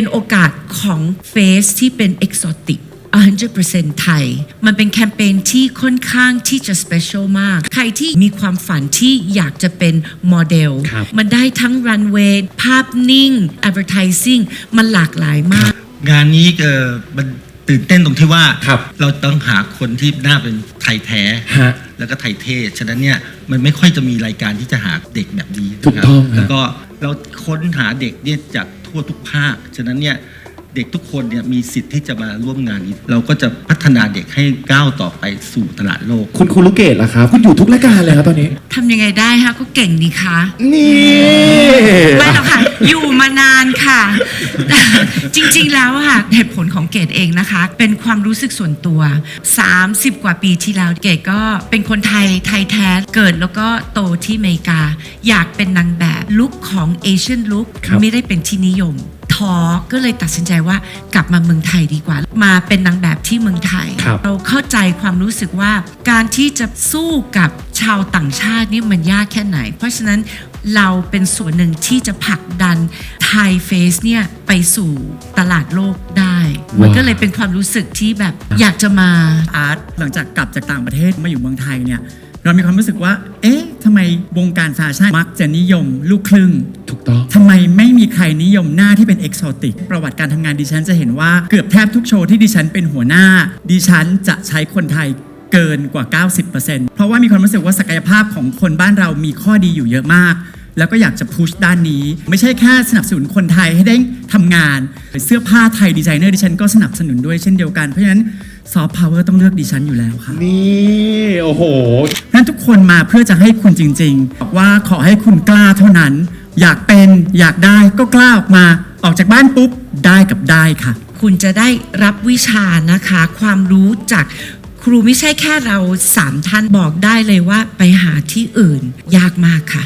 เป็นโอกาสของเฟสที่เป็นเอกโซติก100%ไทย มันเป็นแคมเปญที่ค่อนข้างที่จะ special มาก ใครที่มีความฝันที่อยากจะเป็นโมเดลครับมันได้ทั้งรันเวย์ภาพนิ่ง advertising มันหลากหลายมาก งานนี้เออมันตื่นเต้นตรงที่ว่าครับเราต้องหาคนที่หน้าเป็นไทยแท้ฮะแล้วก็ไทยเทศ ฉะนั้นเนี่ยมันไม่ค่อยจะมีรายการที่จะหาเด็กแบบนี้ถูกต้องนะครับฮะแล้วก็เราค้นหาเด็กเนี่ยจาก ทั่วทุกภาค ฉะนั้นเนี่ย เด็กทุกคนเนี่ยมีสิทธิ์ที่จะมาร่วมงานนี้ เราก็จะพัฒนาเด็กให้ก้าวต่อไปสู่ตลาดโลก คุณครูลูกเกดล่ะครับ คุณอยู่ทุกรายการเลยครับตอนนี้ ทำยังไงได้คะก็เก่งดีคะ นี่ไม่หรอกค่ะ อยู่มานานค่ะ จริงๆแล้วอะค่ะ เหตุผลของเกดเองนะคะ เป็นความรู้สึกส่วนตัว 30 กว่าปีที่แล้วเกดก็เป็นคนไทยไทยแท้เกิดแล้วก็โตที่อเมริกา อยากเป็นนางแบบลุคของเอเชียนลุคครับ ไม่ได้เป็นที่นิยม ท้อก็เลยตัดสินใจว่ากลับมาเมืองไทยดีกว่า มาเป็นนางแบบที่เมืองไทย ครับ เราเข้าใจความรู้สึกว่าการที่จะสู้กับชาวต่างชาตินี่มันยากแค่ไหน เพราะฉะนั้นเราเป็นส่วนหนึ่งที่จะผลักดันไทยเฟสเนี่ยไปสู่ตลาดโลกได้ มันก็เลยเป็นความรู้สึกที่แบบอยากจะมา อาร์ตหลังจากกลับจากต่างประเทศมาอยู่เมืองไทยเนี่ย เรามีความรู้สึกว่า เอ๊ะทำไมวงการแฟชั่นมักจะนิยมลูกครึ่ง ถูกต้องทำไมไม่มีใครนิยมหน้าที่เป็นเอกโซติก ประวัติการทำงานดิฉันจะเห็นว่าเกือบแทบทุกโชว์ที่ดิฉันเป็นหัวหน้า ดิฉันจะใช้คนไทยเกินกว่า 90%เพราะว่ามีความรู้สึกว่าศักยภาพของคนบ้านเรามีข้อดีอยู่เยอะมาก แล้วก็อยากจะพุชด้านนี้ ไม่ใช่แค่สนับสนุนคนไทยให้ได้ทำงาน เสื้อผ้าไทยดีไซเนอร์ดิฉันก็สนับสนุนด้วยเช่นเดียวกัน เพราะฉะนั้น ซอฟต์พาวเวอร์ต้องเลือกดิฉันอยู่แล้วค่ะ นี่โอ้โห นั้นทุกคนมาเพื่อจะให้คุณจริงๆบอกว่าขอให้คุณกล้าเท่านั้น อยากเป็นอยากได้ก็กล้าออกมา ออกจากบ้านปุ๊บได้กับได้ค่ะ คุณจะได้รับวิชานะคะ ความรู้จากครูไม่ใช่แค่เราสามท่านบอกได้เลยว่าไปหาที่อื่นยากมากค่ะ